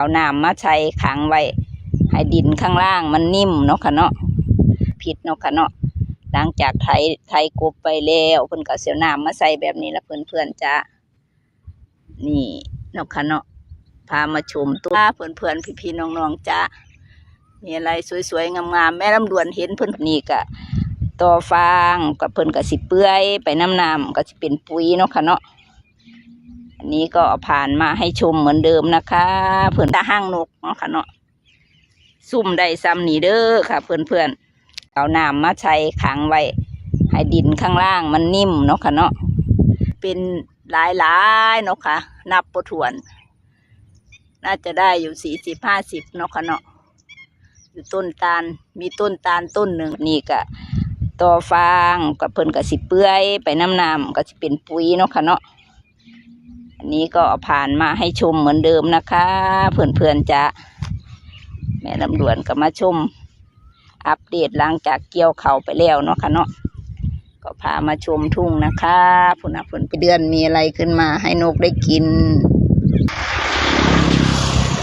เอาน้ำมาใช้ขังไว้ให้ดินข้างล่างมันนิ่มเนาะค่ะเนาะผิดเนาะค่ะเนาะหลังจากไถไถกบไปแล้วเพิ่นก็เสียวน้ำมาใส่แบบนี้ละเพื่อนๆจ้านี่เนาะค่ะเนาะพามาชมตัวเพื่อนๆพี่ๆน้องๆจ้ามีอะไรสวยๆงามๆแม่ลำดวนเห็นเพิ่อนนี่ก็ต่อฟางกับเพิ่นก็สิเปื่อยไปน้ำน้ำก็สิเป็นปุ๋ยเนาะค่ะเนาะ นี้ก็ผ่านมาให้ชมเหมือนเดิมนะคะเพื่อนตาห้างนกเนาะค่ะเนาะซุ่มได้ซ้ำนี่เด้อค่ะ เพื่อนเพื่อนเอาน้ำมาใช้ขังไว้ให้ดินข้างล่างมันนิ่มเนาะค่ะเนาะเป็นหลายหลายๆเนาะค่ะ นับประถวน น่าจะได้อยู่สี่สิบห้าสิบเนาะค่ะเนาะอยู่ต้นตาลมีต้นตาลต้นหนึ่งนี่ก็ต่อฟางกับเพิ่นก็สิเปื่อย ไปน้ำน้ำก็สิเป็นปุ๋ยเนาะค่ะเนาะ อันนี้ก็ผ่านมาให้ชมเหมือนเดิมนะคะ เพื่อนๆจะแม่ลำดวนก็มาชม อัปเดตหลังจากเกี่ยวเขาไปแล้วเนาะค่ะเนาะก็พามาชมทุ่งนะคะพุ่นะพุ่นเดือนมีอะไรขึ้นมาให้นกได้กิน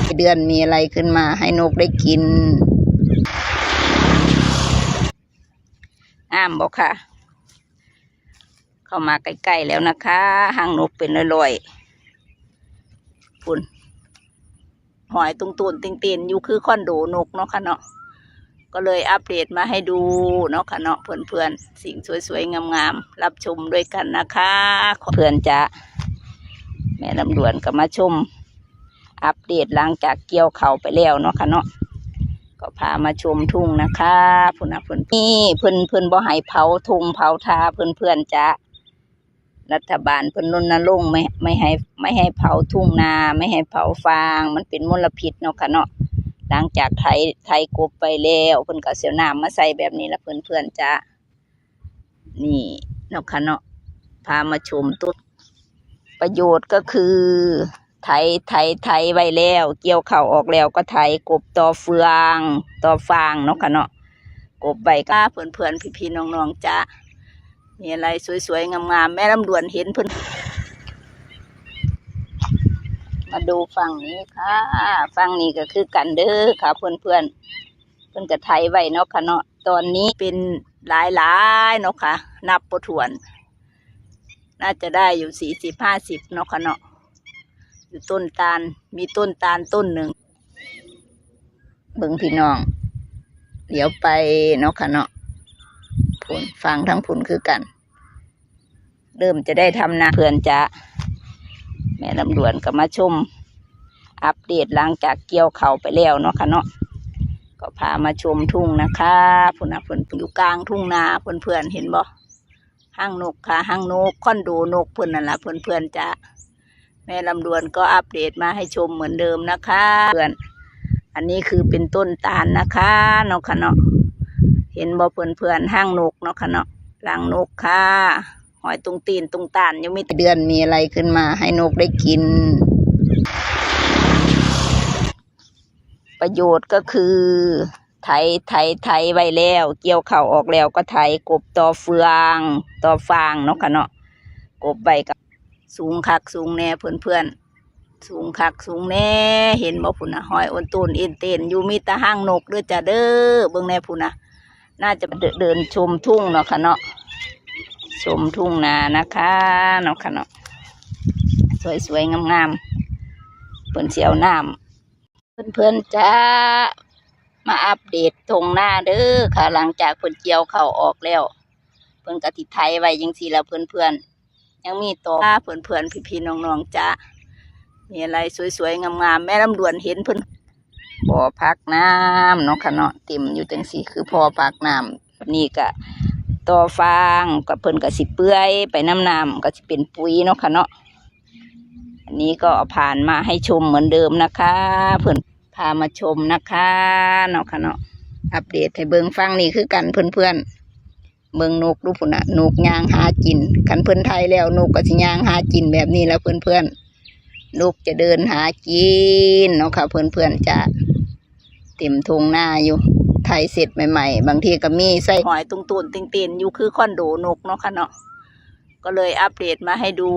ไปเดือนมีอะไรขึ้นมาให้นกได้กินอ้ามบอกค่ะ เข้ามาใกล้ๆแล้วนะคะหางนกเป็นลอยๆ ปุ่นหอยตุงตูนติงตีนอยู่คือคอนโดนกเนาะค่ะเนาะก็เลยอัปเดตมาให้ดูเนาะค่ะเนาะเพื่อนๆสิ่งสวยๆงามๆรับชมด้วยกันนะคะเพื่อนจะแม่ลำดวนก็มาชม อัปเดตหลังจากเกี่ยวเขาไปแล้วเนาะค่ะเนาะก็พามาชมทุ่งนะคะพุ่นนะเพื่อนนี่เพื่อนเพื่อนบ่ให้เผาทุ่งเผาทาเพื่อนเพื่อนๆจะ รัฐบาลเพิ่นรณรงค์ไม่ไม่ให้ไม่ให้เผาทุ่งนาไม่ให้เผาฟาง มันเป็นมลพิษเนาะค่ะเนาะหลังจากไถไถกบไปแล้วเพิ่นก็เสียวน้ำมาใส่แบบนี้ละเพื่อนๆจ้านี่เนาะค่ะเนาะพามาชมต้นประโยชน์ก็คือไถไถไถไว้แล้ว เกี่ยวเข่าวออกแล้วก็ไถกบต่อเฟืองต่อฟางเนาะค่ะเนาะกบใบก้าเพื่อนๆพี่ๆน้องๆจ้า มีอะไรสวยๆ งามๆ แม่ลำดวนเห็นเพิ่น มาดูฝั่งนี้ค่ะ ฝั่งนี้ก็คือกันเด้อค่ะเพื่อนๆเพิ่อนก็ไทยไว้เนาะค่ะเนาะ ตอนนี้เป็นหลายๆ เนาะค่ะ นับประถวน น่าจะได้อยู่สี่สิบห้าสิบเนาะค่ะเนาะ อยู่ต้นตาล มีต้นตาลต้นหนึ่งเบิ่งพี่น้อง เดี๋ยวไปเนาะค่ะเนาะ ผลฟังทั้งผลคือกัน เริ่มจะได้ทำนาเพื่อนจะแม่ลำดวนก็มาชม อัปเดตหลังจากเกี่ยวเขาไปแล้วเนาะค่ะเนาะก็พามาชมทุ่งนะคะพุ่นนะพื่อนอยู่กลางทุ่งนาเพื่อนเพื่อนเห็นบ่ห้างนกค่ะห้างนกค่อนโดนกเพื่อนนั่นแหละเพื่อนเพื่อนจะแม่ลำดวนก็อัปเดตมาให้ชมเหมือนเดิมนะคะ เพื่อน อันนี้คือเป็นต้นตาลนะคะเนาะค่ะเนาะ เห็นบ่เพื่อนเพื่อนห้างนกเนาะค่ะเนาะรังนกค่ะ หอยตรงตีนตรงตานยังมีเดือนมีอะไรขึ้นมา ให้นกได้กิน ประโยชน์ก็คือ ไถไถไถไว้แล้ว เกี่ยวเข่าวออกแล้วก็ไถกบต่อเฟืองต่อฟางเนาะค่ะเนาะกบใบกับสูงคักสูงแน่เพื่อนเพื่อนสูงคักสูงแน่เห็นบ่พุ่นนะหอยอ้นตูนอ็นเตนอยู่มีตาห้างนกเด้อจ้ะเด้อเบิ่งแน่พุ่นนะ น่าจะเดินชมทุ่งเนาะค่ะเนาะชมทุ่งนานะคะเนาะค่ะเนาะสวยๆงามๆเพิ่อนเสียวน้ำเพื่อนๆจ้ามาอัปเดตทงหน้าเด้อค่ะ หลังจากเพิ่อนเกี่ยวเข้าออกแล้ว เพิ่อนกะติไทยไว้ยังสีแล้วเพื่อนๆยังมีต่อเพื่อนๆพี่ๆน้องๆจ้ามีอะไรสวยๆงามๆแม่ลำดวนเห็นเพิ่อน พอพักน้ำเนาะค่ะเนาะเต็มอยู่จังสี่คือพอพักน้ำนี่ก็ต่อฟางกับเพิ่นก็สิเปื่อยไปน้ำน้ำก็สิเป็นปุ๋ยเนาะค่ะเนาะอันนี้ก็ผ่านมาให้ชมเหมือนเดิมนะคะ เพิ่นพามาชมนะคะเนาะค่ะเนาะอัปเดตให้เบิงฟังนี่คือกันเพื่อนๆเบิงนกดูพุ่นน่ะนกยางหากินคันเพิ่อนไทยแล้วนกก็สิยางหากินแบบนี้แล้วเพื่อนๆนนกจะเดินหากินเนาะค่ะเพื่อนๆจะ เต็มทงหน้าอยู่ไทยเสร็จใหม่ๆ บางทีก็มีใส่หอยตุงตูนติงตีนอยู่คือคอนโดนกเนาะค่ะเนาะก็เลยอัปเดตมาให้ดู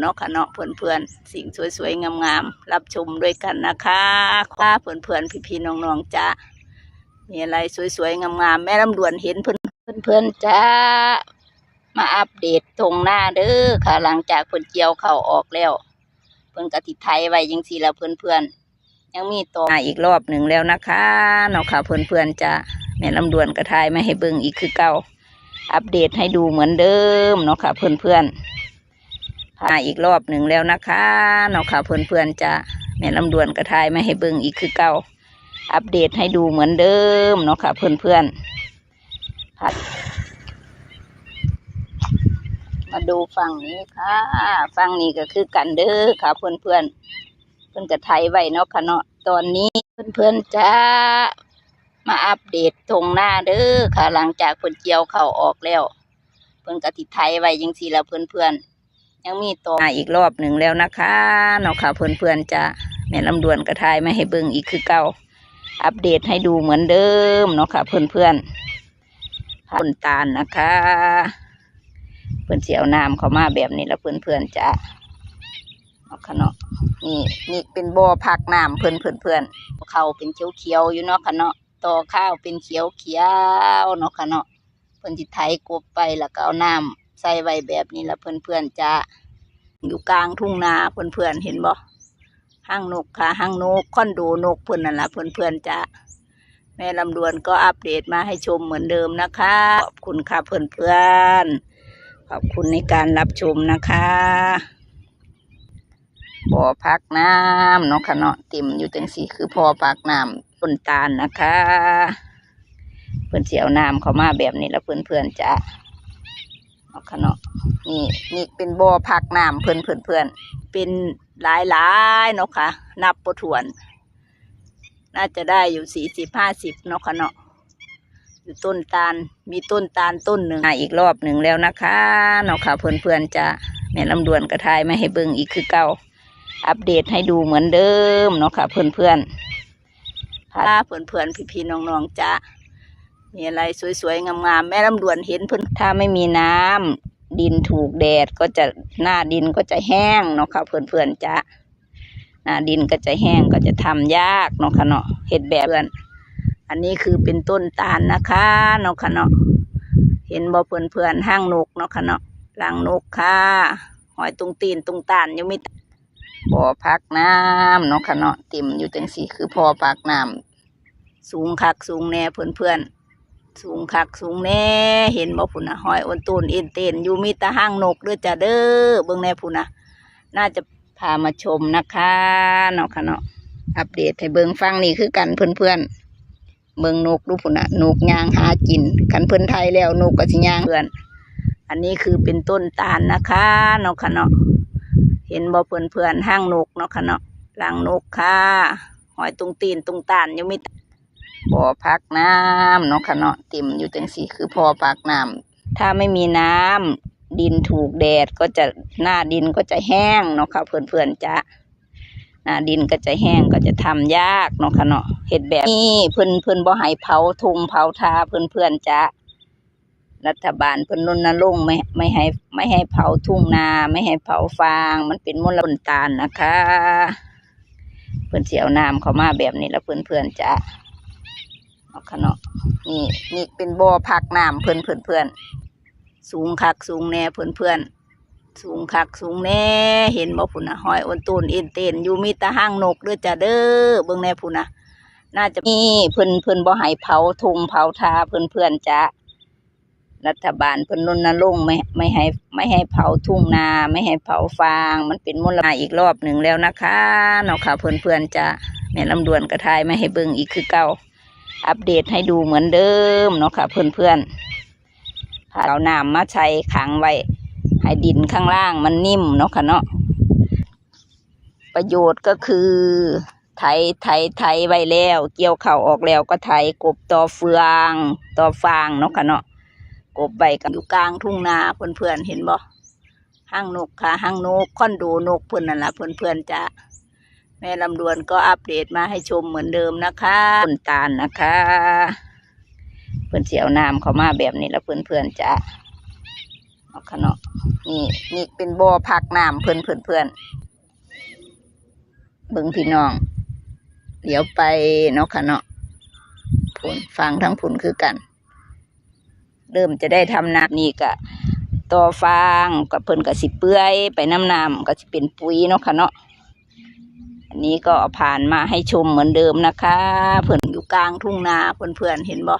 เนาะค่ะเนาะเพื่อนๆ สิ่งสวยๆ งามๆ รับชมด้วยกันนะคะค่ะเพื่อนๆ พี่ๆ น้องๆจ้ามีอะไรสวยๆ งามๆ แม่ลำดวนเห็นเพื่อนเพื่อนๆจ้ามาอัปเดตตรงหน้าเด้อค่ะ หลังจากเพิ่นเกี่ยวเข้าออกแล้ว เพิ่อนกะติไทยไว้ยังสีแล้วเพื่อนๆ ยังมีต่อมาอีกรอบหนึ่งแล้วนะคะเนาะค่ะเพื่อนๆจ้าแม่ลำดวนกระทายมาให้เบิ่งอีกคือเก่าอัปเดตให้ดูเหมือนเดิมเนาะค่ะเพื่อนๆมาอีกรอบหนึ่งแล้วนะคะเนาะค่ะเพื่อนๆจะแม่ลำดวนกระทายมาให้เบิ่งอีกคือเก่าอัปเดตให้ดูเหมือนเดิมเนาะค่ะเพื่อนๆพัดมาดูฝั่งนี้ค่ะ ฝั่งนี้ก็คือกันเด้อค่ะเพื่อนๆ พื่อนกระไทยไว้เนาะค่ะเนาะตอนนี้เพื่อนๆจะมาอัปเดตตรงหน้าเด้อค่ะ หลังจากเพิ่นเกี่ยวเข้าออกแล้ว เพิ่นกะติไทยไว้ยังสี่แล้วเพื่อนๆยังมีต่ออีกรอบหนึ่งแล้วนะคะเนาะค่ะเพื่อนๆจะแม่ลำดวนกระทายมาให้เบิ่งอีกคือเก่าอัปเดตให้ดูเหมือนเดิมเนาะค่ะเพื่อนๆต้นตาลนะคะ เพื่อนเสียวน้ำเขามาแบบนี้แล้วเพื่อนๆจะ เนาะค่ะเนาะนี่นี่เป็นบ่อพักน้ำเพื่อนเพื่อนเพื่อนเขาเป็นเขียวเขียวอยู่เนาะค่ะเนาะต่อข้าวเป็นเขียวเขียวเนาะค่ะเนาะเพิ่อนสิไถกบไปแล้วก็เอาน้ำใส่ไว้แบบนี้แล้วเพื่อนๆจะอยู่กลางทุ่งนาเพื่อนๆเห็นบ่ห้างนกค่ะห้างนกค่อนโดนกเพื่อนนั่นแหละเพื่อนๆจะแม่ลำดวนก็อัปเดตมาให้ชมเหมือนเดิมนะคะ ขอบคุณค่ะเพื่อนๆขอบคุณในการรับชมนะคะ บ่อพักน้ำเนาะค่ะเนาะติ่มอยู่ตังสีคือพอพักน้ำต้นตาลนะคะ เพื่อนเสียวน้ำเขามาแบบนี้แล้วเพื่อนเพื่อนจะเอาขะเนาะนี่นี่เป็นบ่อพักน้ำเพื่อนเพื่อนเพื่อนเป็นหลายหลายเนาะค่ะ นับปทวน น่าจะได้อยู่สี่สิบห้าสิบเนาะค่ะเนาะอยู่ต้นตาลมีต้นตาลต้นหนึ่งอีกรอบหนึ่งแล้วนะคะเนาะค่ะเพื่อนเพื่อนๆจะแม่ลำดวนกระทายมาให้เบิ่งอีกคือเก่า อัปเดตให้ดูเหมือนเดิมเนาะค่ะ เพื่อนเพื่อนๆพาเพื่อนเพื่อนๆพี่ๆน้องๆจะมีอะไรสวยๆงามๆแม่ลำดวนเห็นเพิ่อนถ้าไม่มีน้ำดินถูกแดดก็จะหน้าดินก็จะแห้งเนาะค่ะ เพื่อนๆจะหน้าดินก็จะแห้งก็จะทำยากเนาะค่ะเนาะเห็ดแบบเพื่อนอันนี้คือเป็นต้นตาลนะคะเนาะค่ะเนาะเห็นบ่เพื่อนๆห้างนกเนาะค่ะเนาะรังนกค่ะหอยตรงตีนตรงตาลยังไมี บ่อพักน้ำเนาะค่ะเนาะติ่มอยู่ตังสี่คือพอพักน้ำสูงคักสูงแน่เพื่อนๆสูงคักสูงแน่เห็นบ่พุ่นะหอยอ้นตูนเอ็นเต้นอยู่มีตาห้างนกเด้อจ้ะเด้อเบิ่งแน่พุ่นะน่าจะพามาชมนะคะเนาะค่ะเนาะอัปเดตให้เบิ่งฟังนี่คือกันเพื่อนๆเบิ่งนกดูพุ่นะนกยางหากินคันเพิ่อนไทยแล้วนกก็สิยางเพื่อน อันนี้คือเป็นต้นตาลนะคะเนาะค่ะเนาะ เห็นบ่เพื่อนเพื่อนห้างนกเนาะค่ะเนาะรังนกค่ะหอยตรงตีนตรงตาลยังมีบ่อพักน้ำเนาะค่ะเนาะติ่มอยู่ตังสีคือพอพักน้ำถ้าไม่มีน้ำดินถูกแดดก็จะหน้าดินก็จะแห้งเนาะค่ะเพื่อนๆจะหน้าดินก็จะแห้งก็จะทำยากเนาะค่ะเนาะเห็ดแบบนี้เพื่อนเพื่อนบ่ให้เผาทุงเผาทาเพื่อนเพื่อนๆจะ รัฐบาลเพิ่นรณรงค์ไม่ไม่ให้ไม่ให้เผาทุ่งนาไม่ให้เผาฟาง มันเป็นมลพิษตาลนะคะ เพื่อนเสียวน้ำเขามาแบบนี้แล้วเพื่อนเพื่อนจะเอาค่ะเนาะนี่นี่เป็นบ่อพักน้ำเพื่อนเพื่อนเพื่อนสูงคักสูงแน่เพื่อนเพื่อนสูงคักสูงแน่เห็นบ่พุ่นนะหอยอ้นตูนเอ็นเต้นอยู่มีตาห้างนกเด้อจ้ะเด้อเบิ่งแน่พุ่นนะน่าจะมีเพิ่อนเพิ่อนบ่ให้เผาทุงเผาทาเพื่อนเพื่อนจะ รัฐบาลเพิ่นรณรงค์ไม่ไม่ให้ไม่ให้เผาทุ่งนา ไม่ให้เผาฟาง มันเป็นมลพิษอีกรอบหนึ่งแล้วนะคะเนาะค่ะเพื่อนเพื่อนๆจะแม่ลำดวนกระทายมาให้เบิ่งอีกคือเก่าอัปเดตให้ดูเหมือนเดิมเนาะค่ะเพื่อนๆเอาน้ำมาใช้ขังไว้ให้ดินข้างล่างมันนิ่มเนาะค่ะเนาะประโยชน์ก็คือไถไถไถไว้แล้ว เกี่ยวเข่าวออกแล้วก็ไถกบต่อเฟืองต่อฟางเนาะค่ะเนาะ กบใบกันอยู่กลางทุ่งนาเพื่อนๆเห็นบ่ห้างนกค่ะห้างนกค่อนโดนกเพื่อนนั่นละเพื่อนๆจะแม่ลำดวนก็อัปเดตมาให้ชมเหมือนเดิมนะคะต้นตาลนะคะ เพื่อนเสียวน้ำเขามาแบบนี้แล้วเพื่อนๆจะเอาเอาค่ะนาะนี่นี่เป็นบ่อพักน้ำเพื่อนเพื่อนเพื่อนเบิ่งพี่น้อง เดี๋ยวไปเนาะค่ะเนาะผุนฟังทั้งผุนคือกัน เริ่มจะได้ทำนานี่กะต่อฟางกับเพิ่นก็สิเปื่อยไปน้ำน้ำก็สิเป็นปุ๋ยเนาะค่ะเนาะอันนี้ก็ผ่านมาให้ชมเหมือนเดิมนะคะ เพิ่นอยู่กลางทุ่งนาเพื่อนๆเห็นบ่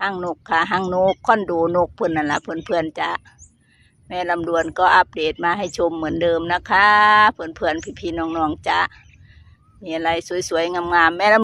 ห้างนกค่ะห้างนกค่อนโดนกเพิ่อนนั่นละเพื่อนๆจะแม่ลำดวนก็อัปเดตมาให้ชมเหมือนเดิมนะคะ เพื่อนๆพี่ๆน้องๆจะมีอะไรสวยๆงามๆแม่ลำ